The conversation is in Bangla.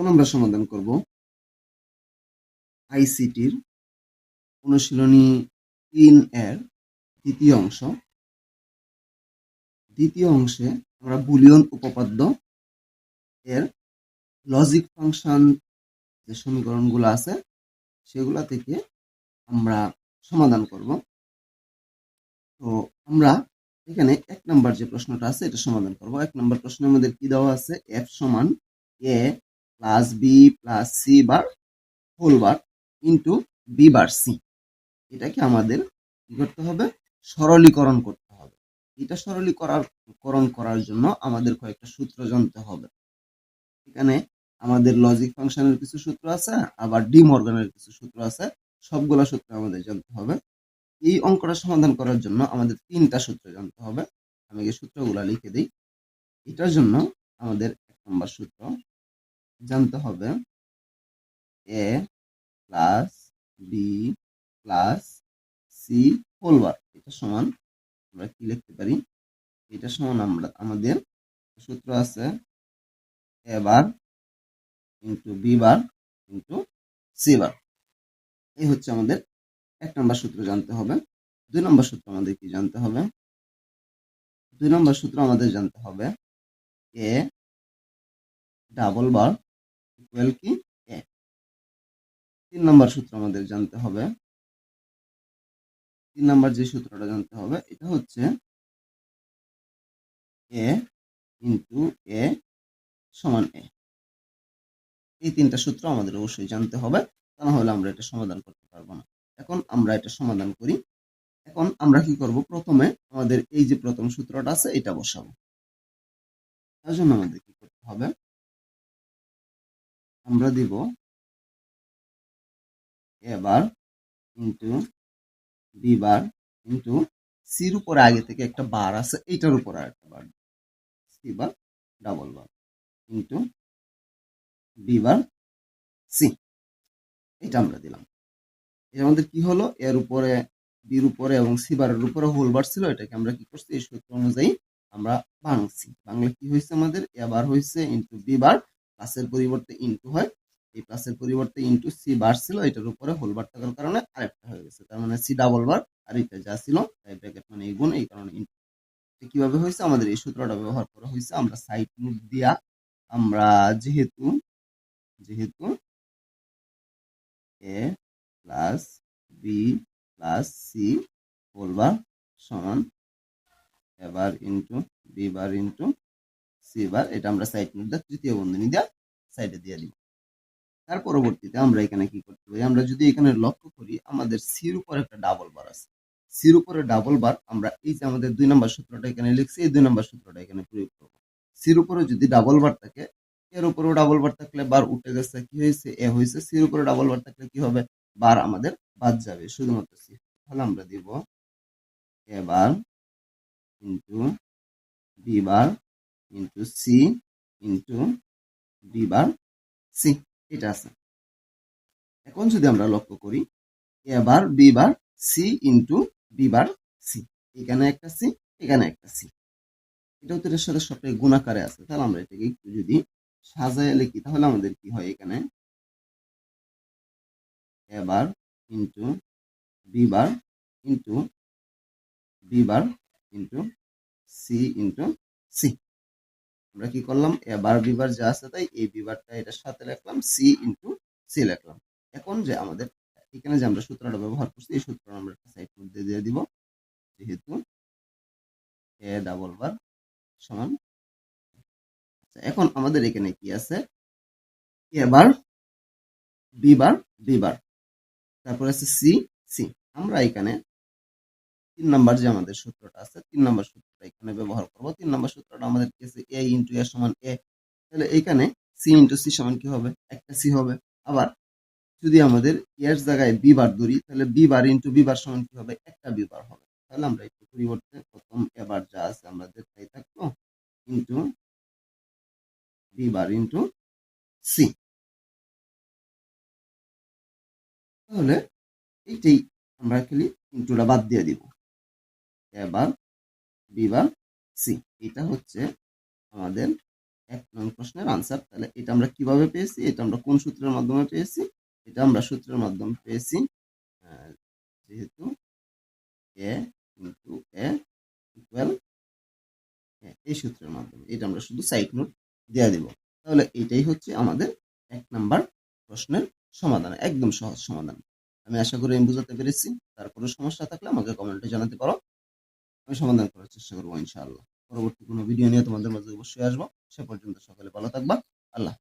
এখন আমরা সমাধান করব আইসিটির অনুশীলনী তিন এর দ্বিতীয় অংশ। দ্বিতীয় অংশে আমরা বুলিয়ন উপপাদ্য এর লজিক ফাংশন যে সমীকরণগুলো আছে, সেগুলা থেকে আমরা সমাধান করব। তো আমরা এখানে এক নাম্বার যে প্রশ্নটা আছে, এটা সমাধান করব। এক নাম্বার প্রশ্নে আমাদের কি দেওয়া আছে? এফ সমান A plus B plus C bar whole bar into B bar C এটাকে আমাদের কি করতে হবে? সরলীকরণ করতে হবে। এটা সরলীকরণ করার জন্য আমাদের কয়েকটা সূত্র জানতে হবে। এখানে আমাদের লজিক ফাংশনের কিছু সূত্র আছে, আবার ডি মর্গানের কিছু সূত্র আছে, সবগুলা সূত্র আমাদের জানতে হবে। এই অঙ্কটা সমাধান করার জন্য আমাদের তিনটা সূত্র জানতে হবে। আমি এই সূত্রগুলা লিখে দিই। এটার জন্য আমাদের এক নম্বর সূত্র জানতে হবে A plus B plus C whole bar এটা সমান, আমরা কি লিখতে পারি? এটা সমান আমরা, আমাদের সূত্র আছে A bar into B bar into C bar এই হচ্ছে আমাদের এক নম্বর সূত্র জানতে হবে। দুই নম্বর সূত্র আমাদের কি জানতে হবে? দুই নম্বর সূত্র আমাদের জানতে হবে এ ডাবল বার ইকুয়াল কি? এ, তিন নম্বর সূত্র আমাদের জানতে হবে। তিন নম্বর যে সূত্রটা জানতে হবে, এটা হচ্ছে এ ইন্টু এ সমান এ। এই তিনটা সূত্র আমাদের অবশ্যই জানতে হবে, তা না হলে আমরা এটা সমাধান করতে পারব না। এখন আমরা এটা সমাধান করি। এখন আমরা কি করব? প্রথমে আমাদের এই যে প্রথম সূত্রটা আছে, এটা বসাবো। তার জন্য আমাদের কি করতে হবে? আমরা দিব এবার ইন্টু বি বার ইন্টু সির উপরে আগে থেকে একটা বার আছে এইটার উপরে আরেকটা bar C bar double bar into B bar C এটা আমরা দিলাম। এর আমাদের কি হলো? এর উপরে বির উপরে এবং সি বারের উপরে হোল বার ছিল, এটাকে আমরা কি করছি? এই সূত্র অনুযায়ী আমরা ভাঙছি বাংলা কি হয়েছে আমাদের? এবার হয়েছে ইন্টু বি বার প্লাসের পরিবর্তে ইনটু হয়। এই প্লাসের পরিবর্তে ইনটু সি বার ছিল, এটার উপরে হোল বার থাকার কারণে আরেকটা হয়ে গেছে। তার মানে সি ডাবল বার আর এটা যা ছিল, তাই ব্র্যাকেট মানে এই গুণ, এই কারণে ইন্টু কীভাবে হয়েছে? আমাদের এই সূত্রটা ব্যবহার করা হয়েছে। আমরা সাইড নোট দিয়া আমরা যেহেতু যেহেতু A plus B plus C whole bar সমান এবার into B bar into C bar এটা আমরা সাইড নোট দিয়ে তৃতীয় বন্ধনী দিয়ে সাইডে দিয়ে দিব। তার পরবর্তীতে আমরা এখানে কি করতে পারি? আমরা যদি এখানে লক্ষ্য করি, আমাদের সির উপর একটা ডাবল বার আছে। সির উপরে ডাবল বার আমরা এই যে আমাদের দুই নম্বর সূত্রটা এখানে লিখছি, এই দুই নম্বর সূত্রটা এখানে প্রয়োগ করব। সির উপরে যদি ডাবল বার থাকে এর উপরেও ডাবল বার থাকলে বার উঠে গেছে, কি হয়েছে? এ হয়েছে। সির উপরে ডাবল বার থাকলে কি হবে? বার আমাদের বাদ যাবে, শুধুমাত্র সি। তাহলে আমরা দিব, A bar into B bar into C into B bar C এটা আছে। এখন যদি আমরা লক্ষ্য করি A bar B bar C into B bar C এখানে একটা সি এখানে একটা সি এটা উত্তরের সাথে সবটাই গুণাকারে আছে। তাহলে আমরা এটাকে একটু যদি সাজায় লিখি, তাহলে আমাদের কি হয় এখানে? এবার into B bar into B bar into C into C আমরা কি করলাম? এবার বিবার যা আছে তাই এই বিবারটা এটার সাথে লিখলাম সি ইন্টু সি লিখলাম এখন যে আমাদের এখানে যে আমরা সূত্রটা ব্যবহার করছি এই সূত্র আমরা একটা সাইড মধ্যে দিয়ে দিব। যেহেতু এ ডাবল বার সমান। আচ্ছা, এখন আমাদের এখানে কি আছে? এবার বিবার বিবার। তারপর আছে সি সি আমরা এখানে তিন নাম্বার যে আমাদের সূত্রটা আছে, তিন নাম্বার সূত্রটা এখানে ব্যবহার করব। তিন নাম্বার সূত্রটা আমাদের কি আছে? এ ইন্টু এ সমান এ তাহলে এখানে সি ইন্টু সি সমান কি হবে? একটা সি হবে। আবার যদি আমাদের এর জায়গায় বি বার ধরি, তাহলে B bar into B bar সমান কি হবে? একটা বি বার হবে। তাহলে আমরা একটু পরিবর্তে প্রথম এবার যা আছে আমরা দেখতেই থাকব। Into B bar into C তাহলে এইটাই আমরা খালি ইন্টুটা বাদ দিয়ে দিব। এবার বি বার সি। এটা হচ্ছে আমাদের এক নং প্রশ্নের আনসার তাহলে এটা আমরা কীভাবে পেয়েছি? এটা আমরা কোন সূত্রের মাধ্যমে পেয়েছি? এটা আমরা সূত্রের মাধ্যমে পেয়েছি যেহেতু এ ইন্টু এ ইকুয়াল এই সূত্রের মাধ্যমে। এটা আমরা শুধু সাইড নোট দিয়ে দিব। তাহলে এটাই হচ্ছে আমাদের এক নাম্বার প্রশ্নের সমাধান, একদম সহজ সমাধান। আমি আশা করি আমি বুঝাতে পেরেছি। তারপরে সমস্যা থাকলে আমাকে কমেন্টে জানাতে পারো। আমি সমাধান করার চেষ্টা করব ইনশাআল্লাহ। পরবর্তী কোনো ভিডিও নিয়ে তোমাদের মাঝে অবশ্যই আসব। সে পর্যন্ত সকালে ভালো থাকবা। আল্লাহ